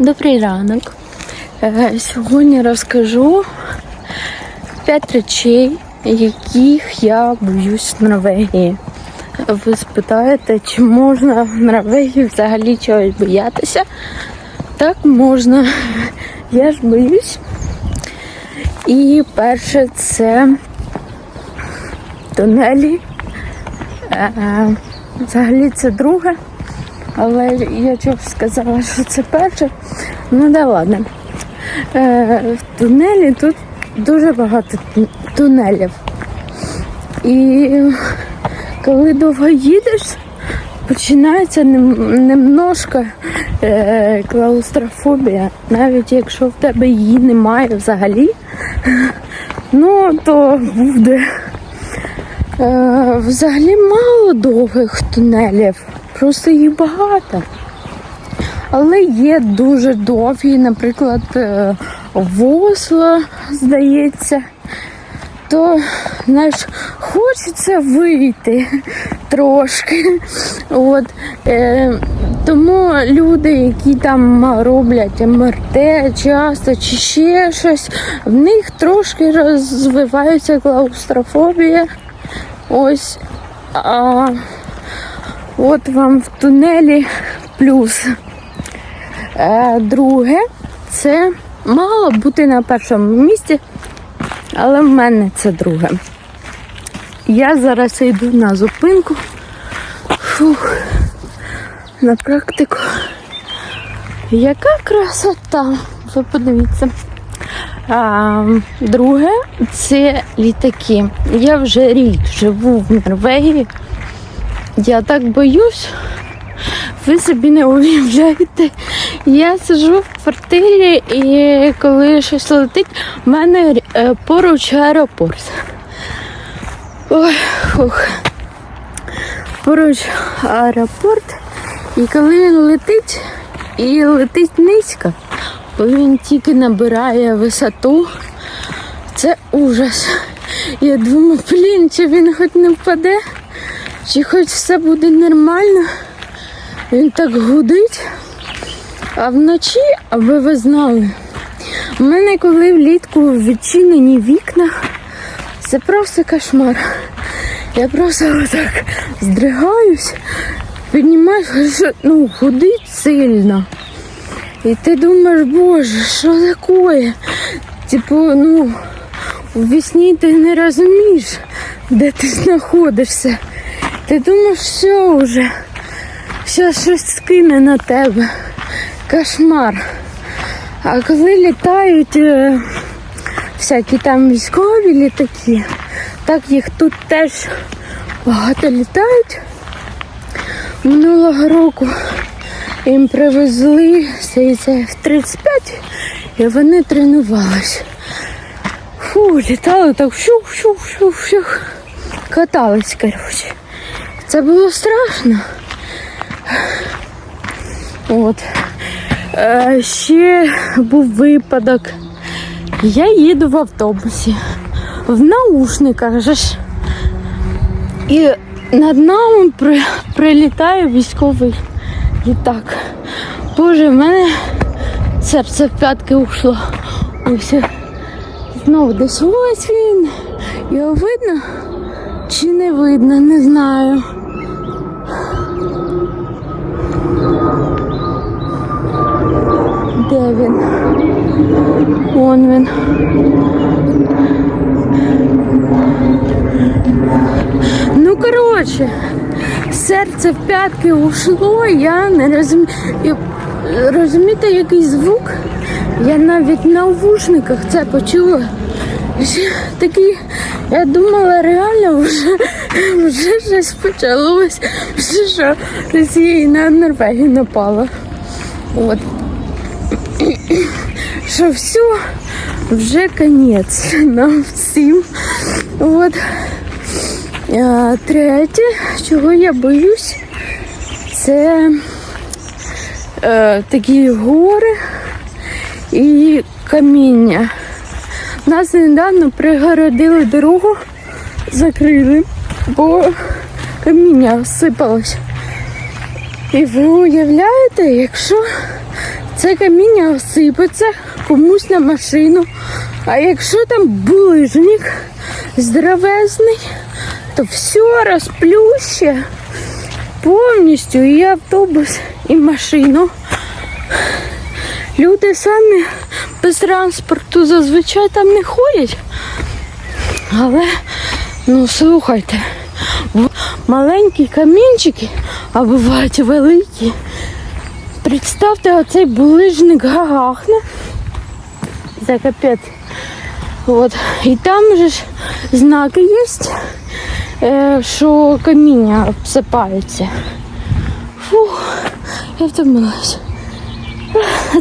Добрий ранок. Е, Сьогодні розкажу 5 речей, яких я боюсь в Норвегії. Ви спитаєте, чи можна в Норвегії взагалі чогось боятися? Так можна. Я ж боюсь. І перше це тунелі. Е, Взагалі це друге. Але я чого сказала, що це перше. Ну да ладно. Е, в тунелі тут дуже багато тунелів. І коли довго їдеш, починається немножко е, клаустрофобія. Навіть якщо в тебе її немає взагалі, ну то буде. Е, взагалі мало довгих тунелів, просто їх багато. Але є дуже довгі, наприклад, е, в Осло, здається, то знаєш, хочеться вийти трошки. От, е, тому люди, які там роблять МРТ часто чи ще щось, в них трошки розвивається клаустрофобія. Ось. А, от вам в тунелі плюс. Е, друге, це мало бути на першому місці, але в мене це друге. Я зараз йду на зупинку. Фух, на практику. Яка красота! Ви подивіться. А, друге, це літаки. Я вже рік живу в Норвегії. Я так боюсь. Ви собі не уявляєте. Я сиджу в квартирі і коли щось летить, в мене е, поруч аеропорт. Ой, фух. Поруч аеропорт. І коли він летить, і летить низько, бо він тільки набирає висоту. Це ужас. Я думаю, блін, чи він хоч не впаде, чи хоч все буде нормально. Він так гудить. А вночі, аби ви знали, у мене коли влітку відчинені вікна, це просто кошмар. Я просто отак здригаюсь, піднімаюсь, що, ну, гудить сильно. І ти думаєш, боже, що таке? Типу, ну, у вісні ти не розумієш, де ти знаходишся. Ти думаєш, все вже, зараз щось скине на тебе. Кошмар. А коли літають е, всякі там військові літаки, так їх тут теж багато літають. Минулого року їм привезли цей F-35 і вони тренувалися. Фу, літали так щух-щух-щух-щух. Катались, коротше. Це було страшно. От. Е, ще був випадок. Я їду в автобусі, в наушниках же ж. І над нами при, прилітає військовий літак. Боже, в мене серце в п'ятки ушло. Ось знову десь ось він. Його видно чи не видно, не знаю. Де він? Вон він. Ну, коротше, серце в п'ятки ушло, я не розумію. Розумієте, який звук? Я навіть на навушниках це почула. Такий, я думала, реально вже, вже щось почалось, вже що Росія на Норвегію напала. От. Що все, вже конець нам всім. От. А, третє, чого я боюсь, це е, такі гори і каміння. Нас недавно пригородили дорогу, закрили, бо каміння сипалось. І ви уявляєте, якщо це каміння осипеться комусь на машину. А якщо там булижник здоровезний, то все розплюще повністю і автобус, і машину. Люди самі без транспорту зазвичай там не ходять. Але, ну слухайте, маленькі камінчики, а бувають великі. Представте, оцей булижник гагахне. Це капець. От. І там же ж знаки є, е, що каміння обсипаються. Фух, я втомилась.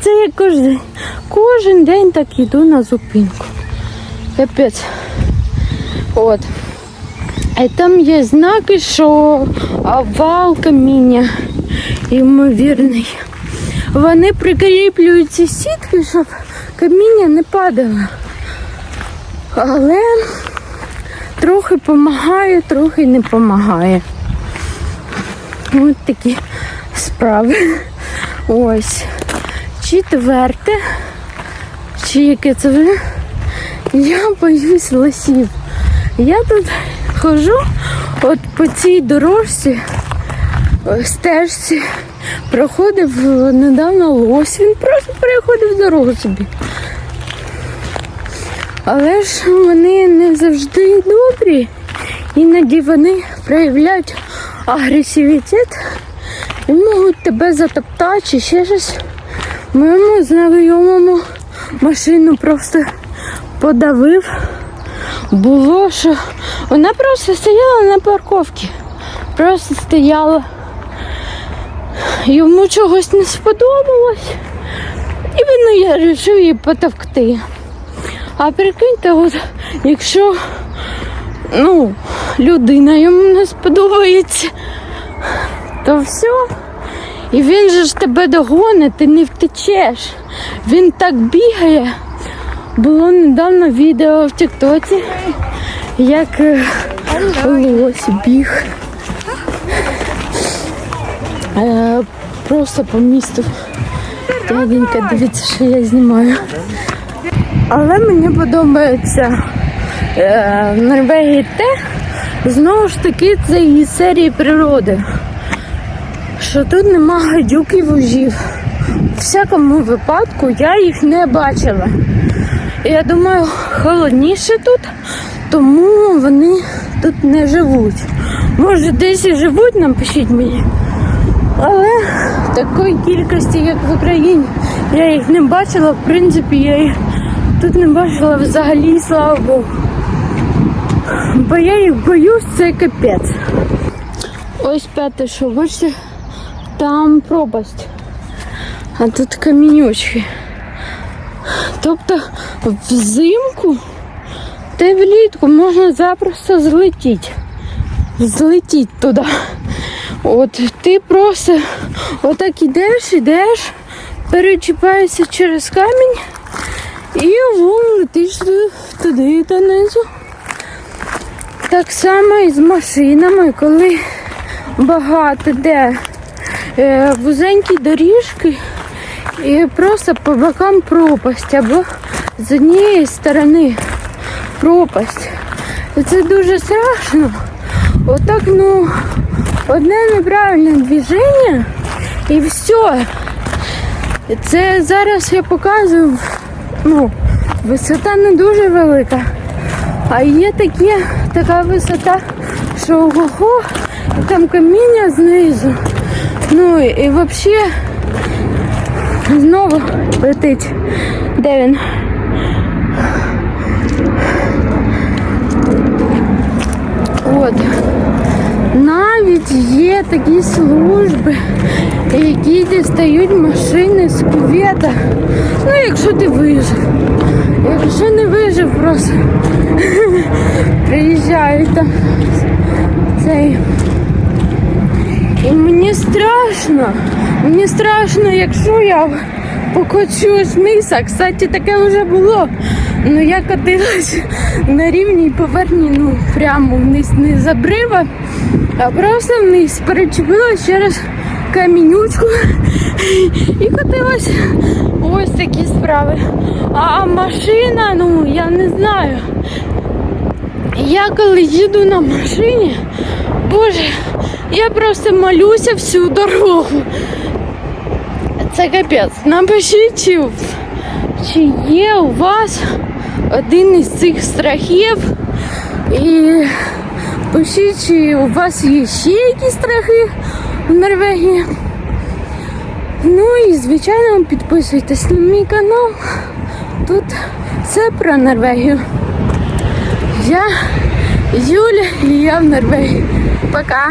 Це я кожен. Кожен день так іду на зупинку. Капець. От. І там є знаки, що овал каміння ймовірний. Вони прикріплюють ці сітки, щоб каміння не падало. Але трохи допомагає, трохи не допомагає. Ось такі справи. Ось. Четверте. Чи яке це вже? Я боюсь лосів. Я тут хожу от по цій дорожці, стежці. Проходив е, недавно лось, він просто переходив дорогу собі. Але ж вони не завжди добрі. Іноді вони проявляють агресивітет і можуть тебе затоптати чи ще щось. Моєму знайомому машину просто подавив. Було, що вона просто стояла на парковці. Просто стояла. Йому чогось не сподобалось. І він я вирішив її потовкти. А прикиньте, от якщо ну, людина йому не сподобається, то все. І він же ж тебе догонить, ти не втечеш. Він так бігає. Було недавно відео в Тіктоці, як е, лось біг. Е, Просто по місту. Дяденька, дивіться, що я знімаю. Але мені подобається е, в Норвегії те, знову ж таки, це із серії природи. Що тут нема гадюк і вужів. В всякому випадку я їх не бачила. Я думаю, холодніше тут, тому вони тут не живуть. Може, десь і живуть, напишіть мені. Але такої кількості, як в Україні, я їх не бачила. В принципі, я їх тут не бачила взагалі, слава Богу. Бо я їх боюсь, це капець. Ось п'яте, що бачите, там пропасть. А тут камінючки. Тобто взимку та влітку можна запросто злетіти. Злетіти туди. От ти просто отак ідеш, ідеш, перечіпаєшся через камінь і вон летиш туди, туди донизу. Так само і з машинами, коли багато де е, вузенькі доріжки і просто по бокам пропасть або з однієї сторони пропасть. Це дуже страшно. Отак, ну, одне неправильне движення і все. Це зараз я показую, ну, висота не дуже велика. А є такі, така висота, що ого, і там каміння знизу. Ну і взагалі знову летить. Де він? От. Навіть є такі служби, які дістають машини з кювета. Ну, якщо ти вижив. Якщо не вижив, просто приїжджають там цей. І мені страшно. Мені страшно, якщо я покочусь вниз. А, кстати, таке вже було. Ну я катилась на рівній поверхні, ну прямо вниз не з обрива, а просто вниз перечепилась через камінючку і катилась. Ось такі справи. А машина, ну я не знаю. Я коли їду на машині, боже, я просто молюся всю дорогу. Це капець. Напишіть, чи є у вас один із цих страхів. І пишіть, чи у вас є ще якісь страхи в Норвегії. Ну і звичайно підписуйтесь на мій канал. Тут все про Норвегію. Я Юля і я в Норвегії. Пока.